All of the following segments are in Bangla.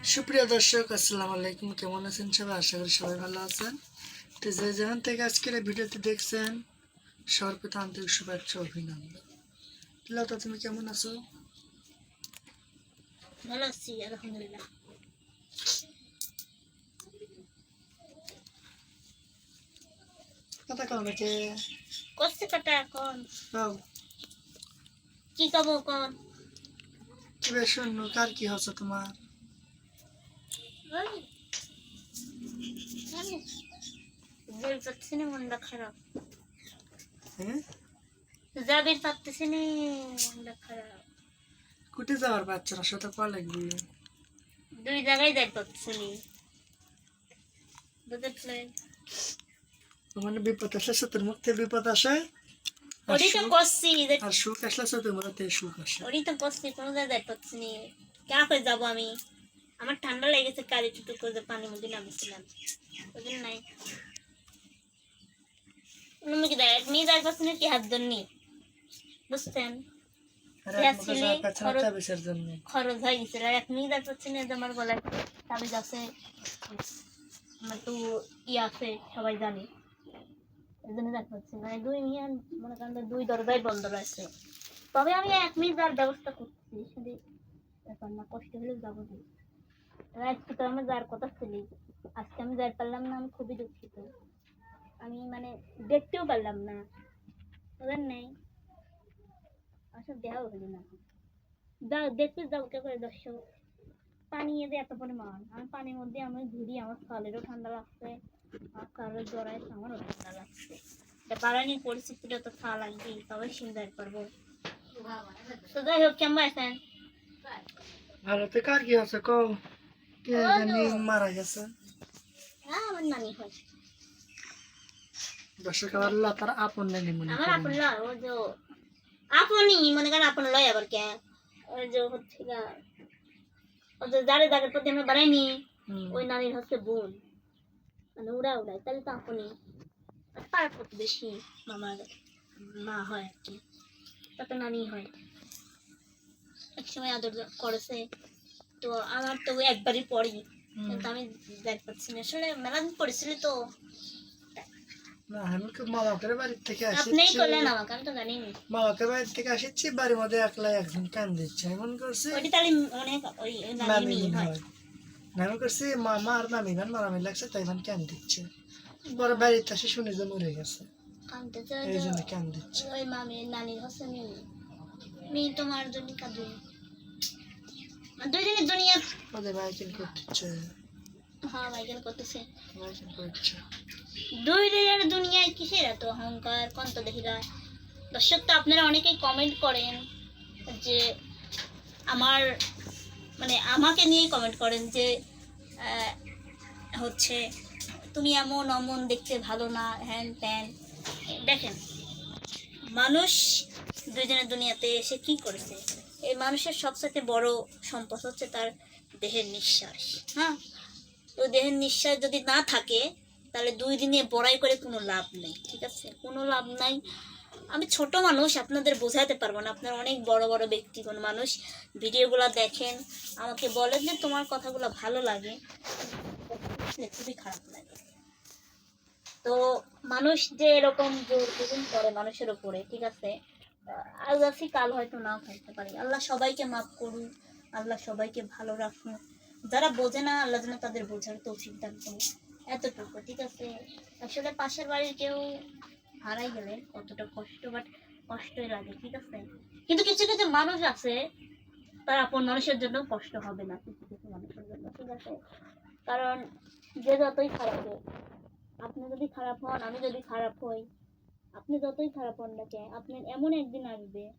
সুপ্রিয় দর্শক আসসালামু আলাইকুম। কেমন আছেন সবাই? আশা করি সবাই ভালো আছেন। তো যে যেখান থেকে আজকের এই ভিডিওটি দেখছেন সর্বপ্রথম আন্তরিক শুভেচ্ছা অভিনন্দন। লতা তুমি কেমন আছো? ভালো আছি আলহামদুলিল্লাহ। কথা কাটা এখন। কি কব কোন কি বেশ শূন্য কার কি হচ্ছে তোমার? ওই, জানি। না মনটা খারাপ যা না মনটা খারাপ কুটে যাওয়ার কয়া লাগবে দুই জায়গায় যাই পাচ্ছি না মানে বিপদ আসলে সত্যের মুখ বিপদ আসে আর ওরই তো সুখ- করছি আর সুখ আসলে সত্যের মুখ সুখ আসে। ওরই তো করছি কোনো জায়গায় যাই পাচ্ছি না। করে যাব আমি? আমার ঠান্ডা লেগেছে কালি টুটু করে পানির মধ্যে নামিয়েছিলাম। ওই জন্য নাই। তুমি কি মেয়ে যাই পাচ্ছি না হাত ধরনি বুঝছেন? আর এক মুখে ছিলে, যাওয়ার পাচ্ছে না খরচ- তাবিজের জন্য। খরচ হয়ে গেছিল আর এক মেয়ে যাই পাচ্ছি না আমার গলায় তাবিজ আছে। আমার তো ই আছে সবাই জানে। এই জন্য যাই পাচ্ছি না এই দুই মেয়ে মনে করেন দুই দরজায় বন্ধ রয়েছে। তবে আমি এক মিনিট যাওয়ার ব্যবস্থা করছি। শুধু ব্যাপার না কষ্ট হলেও যাব। তো আমার যাওয়ার কথা আজকে আমি যাই পারলাম না, আমি খুবই দুঃখিত। আমি মানে দেখতেও পারলাম না। নেই। আসলে দেওয়া হলো না। যাও, দেখতে যাও কে করে দর্শক। পানি এদের এত পরিমাণ। আমি পানির মধ্যে আমি ঘুরি, আমার ফলেরও ঠান্ডা লাগছে আর কারোর জ্বর আছে আমারও ঠান্ডা লাগছে। এটা পারানির পরিস্থিতিটা তো খাওয়া লাগবে তবে সিন্দার পারব তো যাই হোক, কেমন আছেন? ভালো। তো কার কি আছে কও। কে জানি মারা গেছে। হ্যাঁ দর্শক লতার আপন নানি মনে আমার আপন লয় ও যে আপনই মনে করেন আপন লয় আবার কে? ওই যে হচ্ছে ও যে যারে যাদের প্রতি আমরা বাড়াইনি ওই নারীর হচ্ছে বোন। মানে উড়া উড়ায় তাহলে তো আপনি পাড়ার প্রতিবেশী মামার মা হয় আর কি। তাতে নানি হয়। এক সময় আদর করেছে। তো আমার তো একবারই পড়ি কিন্তু আমি দেখ পাচ্ছি না আসলে মেলা দিন পড়েছিল তো। না আমি খুব মামাকের বাড়ির থেকে আপনিই করলেন আমাকে আমি তো জানি না মামাকের বাড়ির থেকে আসিছি বাড়ির মধ্যে একলা একজন কান দিচ্ছে। এমন করছে ওইটি তাহলে অনেক ওই নামি হয়। নামি করছে মামা আর মামি গান মারামি লাগছে তাই গান কান দিচ্ছে। পরে বাড়িতে আসে শুনে যে মরে গেছে। কানতে তো এই জন্য কান দিচ্ছে। ওই মামি নানির হচ্ছে তোমার জন্য দুইজনের দুনিয়া। ওদের বাইকেল করতেছে। হ্যাঁ মাইকেল করতেছে। বাইকেল করছে। দুই দিনের দুনিয়ায় কিসের এত অহংকার? কোন তো দেখিলা দর্শক তো আপনারা অনেকেই কমেন্ট করেন যে আমার মানে আমাকে নিয়েই কমেন্ট করেন যে হচ্ছে তুমি এমন অমন দেখতে ভালো না হ্যান ত্যান। দেখেন মানুষ দুইজনের দুনিয়াতে এসে কি করেছে? এই মানুষের সবচেয়ে বড় সম্পদ হচ্ছে তার দেহের নিঃশ্বাস। হ্যাঁ? তো দেহের নিঃশ্বাস যদি না থাকে, তাহলে দুই দিনে বড়াই করে কোনো লাভ নেই, ঠিক আছে? কোনো লাভ নাই। আমি ছোট মানুষ, আপনাদের বোঝাতে পারব না। আপনার অনেক বড় বড় ব্যক্তিগণ মানুষ। ভিডিওগুলো দেখেন, আমাকে বলেন যে তোমার কথাগুলো ভালো লাগে। খুবই খারাপ লাগে। তো মানুষ যে এরকম জোর করে মানুষের উপরে, ঠিক আছে? আজ আছি কাল হয়তো নাও থাকতে পারি। আল্লাহ সবাইকে মাফ করুন, আল্লাহ সবাইকে ভালো রাখুন। যারা বোঝে না, আল্লাহ যেন তাদের বোঝার দান করুন। এতটুকু, ঠিক আছে? আসলে পাশের বাড়ির কেউ হারাই গেলে কতটা কষ্ট বাট কষ্টই লাগে, ঠিক আছে? কিন্তু কিছু কিছু মানুষ আছে, তার আপন মানুষের জন্য কষ্ট হবে না, কিছু কিছু মানুষের জন্য, ঠিক আছে? কারণ যে যতই খারাপ হোক, আপনি যদি খারাপ হন, আমি যদি খারাপ হই আপনি যতই খারাপ হন না কেন, আপনার এমন একদিন আসবে,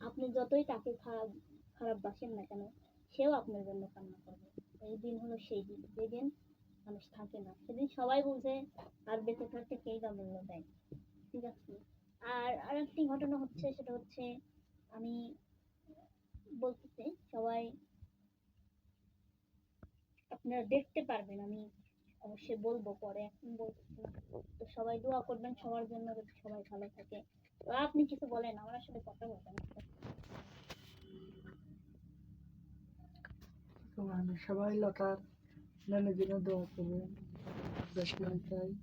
আপনি যতই তাকে খারাপ খারাপ বাসেন না কেন, সেও আপনার জন্য কান্না করবে। এই দিন হলো সেই দিন, যেদিন মানুষ থাকে না, সেদিন সবাই বুঝে আর বেঁচে থাকতে কেই বা মূল্য দেয়। ঠিক আছে? আর আরেকটি ঘটনা হচ্ছে, সেটা হচ্ছে আমি বলতে বলতেছি সবাই আপনারা দেখতে পারবেন, আমি অবশ্যই বলব পরে, এখন বলতেছি না। তো সবাই দোয়া করবেন, সবার জন্য যাতে সবাই ভালো থাকে। তো আপনি কিছু বলেন, আমার আসলে কথা বলতে সবাই লতার জন্য দোয়া করবেন। চাই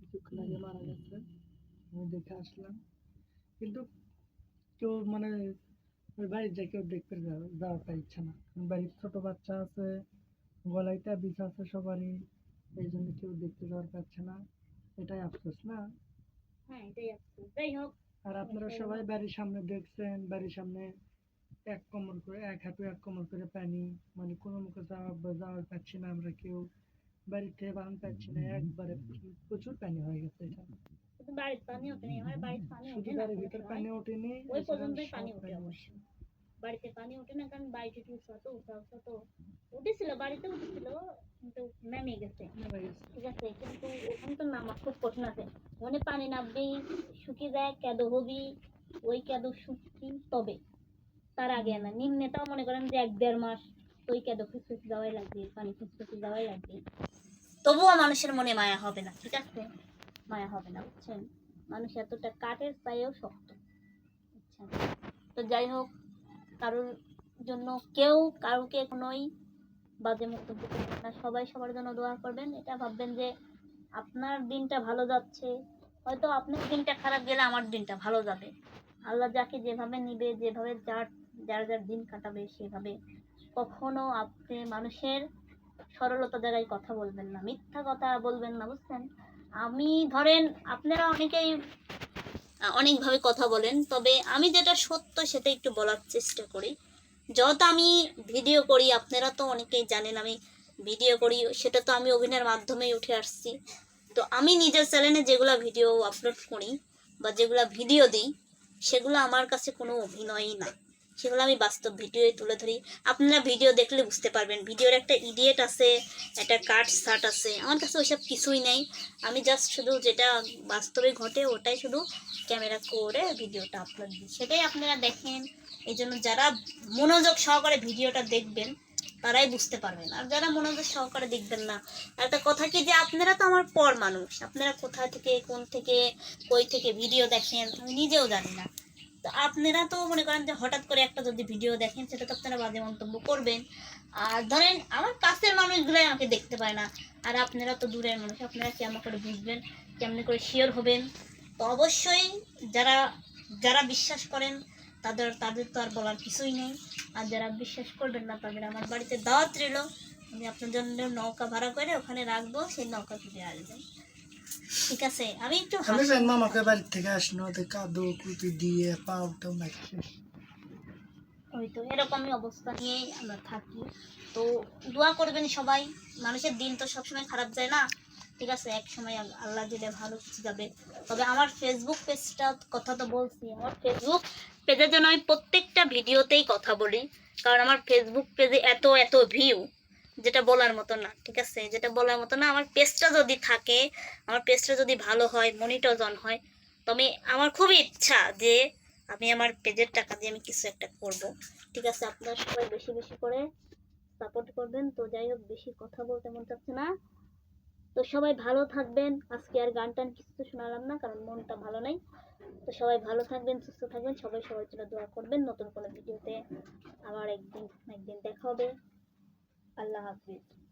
কিছুক্ষণ আগে মারা গেছে, আমি দেখে আসলাম। কিন্তু কেউ মানে ওই বাড়িতে কেউ দেখতে যাওয়া- যাওয়াটা ইচ্ছা না। বাড়ির ছোট বাচ্চা আছে গলাইটা বিষ আছে সবারই এই জন্য কেউ দেখতে যাওয়ার পাচ্ছে না। এটাই আফসোস না? হ্যাঁ এটাই আছে যাই হোক। আর আপনারা সবাই বাড়ির সামনে দেখছেন বাড়ির সামনে এক কোমর করে এক হাঁটু এক কোমর করে পানি মানে কোনো মুখে যাওয়া যাওয়ার পাচ্ছি না আমরা কেউ। বাড়ির থেকে বাগান পাচ্ছি না একবারে প্রচুর পানি হয়ে গেছে শুধু বাড়ির পানি ওঠে না আমার বাড়ির পানি ওঠে না ভিতর পানি ওঠেনি ওই পর্যন্তই পানি ওঠে অবশ্য বাড়িতে পানি ওঠে না কারণ বাড়িতে একটু উঁচা উঁচা তো। উঠেছিল বাড়িতে উঠেছিল কিন্তু নেমে গেছে। ঠিক আছে কিন্তু ওখানে তো নামা খুব কঠিন আছে। ওখানে পানি নামবেই শুকিয়ে যায় কেদো হবি ওই কেদো শুকি তবে। তার আগে না নিম্নেটাও মনে করেন যে এক দেড় মাস ওই কেদো ফুসফুস যাওয়াই লাগবে পানি ফুসফুস যাওয়াই লাগবে। তবুও মানুষের মনে মায়া হবে না ঠিক আছে? মায়া হবে না বুঝছেন? মানুষ এতটা কাঠের চাইও শক্ত তো যাই হোক কারোর জন্য কেউ কারোকে কোনোই বাজে মন্তব্য করবেন না। সবাই সবার জন্য দোয়া করবেন। এটা ভাববেন যে আপনার দিনটা ভালো যাচ্ছে। হয়তো আপনার দিনটা খারাপ গেলে আমার দিনটা ভালো যাবে। আল্লাহ যাকে যেভাবে নিবে, যেভাবে যার যার যার দিন কাটাবে, সেভাবে কখনো আপনি মানুষের সরলতা জায়গায় কথা বলবেন না, মিথ্যা কথা বলবেন না, বুঝছেন? আমি ধরেন আপনারা অনেকেই অনেকভাবে কথা বলেন। তবে আমি যেটা সত্য সেটা একটু বলার চেষ্টা করি। যত আমি ভিডিও করি, আপনারা তো অনেকেই জানেন আমি ভিডিও করি, সেটা তো আমি অভিনয়ের মাধ্যমেই উঠে আসছি। তো আমি নিজের চ্যানেলে যেগুলো ভিডিও আপলোড করি বা যেগুলো ভিডিও দিই, সেগুলো আমার কাছে কোনো অভিনয়ই না। সেগুলো আমি বাস্তব ভিডিওই তুলে ধরি। আপনারা ভিডিও দেখলে বুঝতে পারবেন। ভিডিওর একটা ইডিয়েট আছে, একটা কাট শার্ট আছে। আমার কাছে ওইসব কিছুই নেই। আমি জাস্ট শুধু যেটা বাস্তবে ঘটে ওটাই শুধু ক্যামেরা করে ভিডিওটা আপলোড দিই সেটাই আপনারা দেখেন। এই জন্য যারা মনোযোগ সহকারে ভিডিওটা দেখবেন, তারাই বুঝতে পারবেন। আর যারা মনোযোগ সহকারে দেখবেন না একটা কথা কি যে আপনারা তো আমার পর মানুষ। আপনারা কোথা থেকে, কোন থেকে, কই থেকে ভিডিও দেখেন, আমি নিজেও জানি না। তো আপনারা তো মনে করেন যে হঠাৎ করে একটা যদি ভিডিও দেখেন, সেটা তো আপনারা বাজে মন্তব্য করবেন। আর ধরেন আমার কাছের মানুষগুলাই আমাকে দেখতে পায় না। আর আপনারা তো দূরের মানুষ, আপনারা কেমন করে বুঝবেন? কেমন করে শিওর হবেন? তো অবশ্যই যারা যারা বিশ্বাস করেন, তাদের তাদের তো আর বলার কিছুই নেই। আর যারা বিশ্বাস করবেন না, তাদের আমার বাড়িতে দাওয়াত রইল। আমি আপনার জন্য নৌকা ভাড়া করে ওখানে রাখব, সেই নৌকা ফিরে আসবেন। ঠিক আছে আমি একটু মামাকে বাড়ির থেকে ওদের কাদো দিয়ে শেষ ওই তো এরকমই অবস্থা নিয়েই আমরা থাকি। তো দোয়া করবেন সবাই মানুষের দিন তো সবসময় খারাপ যায় না। ঠিক আছে এক সময় আল্লাহ দিলে ভালো কিছু যাবে। তবে আমার ফেসবুক পেজটা কথা তো বলছি আমার ফেসবুক পেজের জন্য আমি প্রত্যেকটা ভিডিওতেই কথা বলি। কারণ আমার ফেসবুক পেজে এত এত ভিউ যেটা বলার মতো না, ঠিক আছে? যেটা বলার মতো না, আমার পেজটা যদি থাকে, আমার পেজটা যদি ভালো হয় মনিটজন হয় তো আমি আমার খুবই ইচ্ছা যে আমি আমার পেজের টাকা দিয়ে আমি কিছু একটা করব। ঠিক আছে, আপনারা সবাই বেশি বেশি করে সাপোর্ট করবেন। তো যাই হোক, বেশি কথা বলতে মন চাচ্ছে না। তো সবাই ভালো থাকবেন। আজকে আর গান টান কিছু শোনালাম না, কারণ মনটা ভালো নাই। তো সবাই ভালো থাকবেন, সুস্থ থাকবেন। সবাই সবার জন্য দোয়া করবেন। নতুন কোনো ভিডিওতে আবার একদিন একদিন দেখা হবে। আল্লাহ হাফিজ।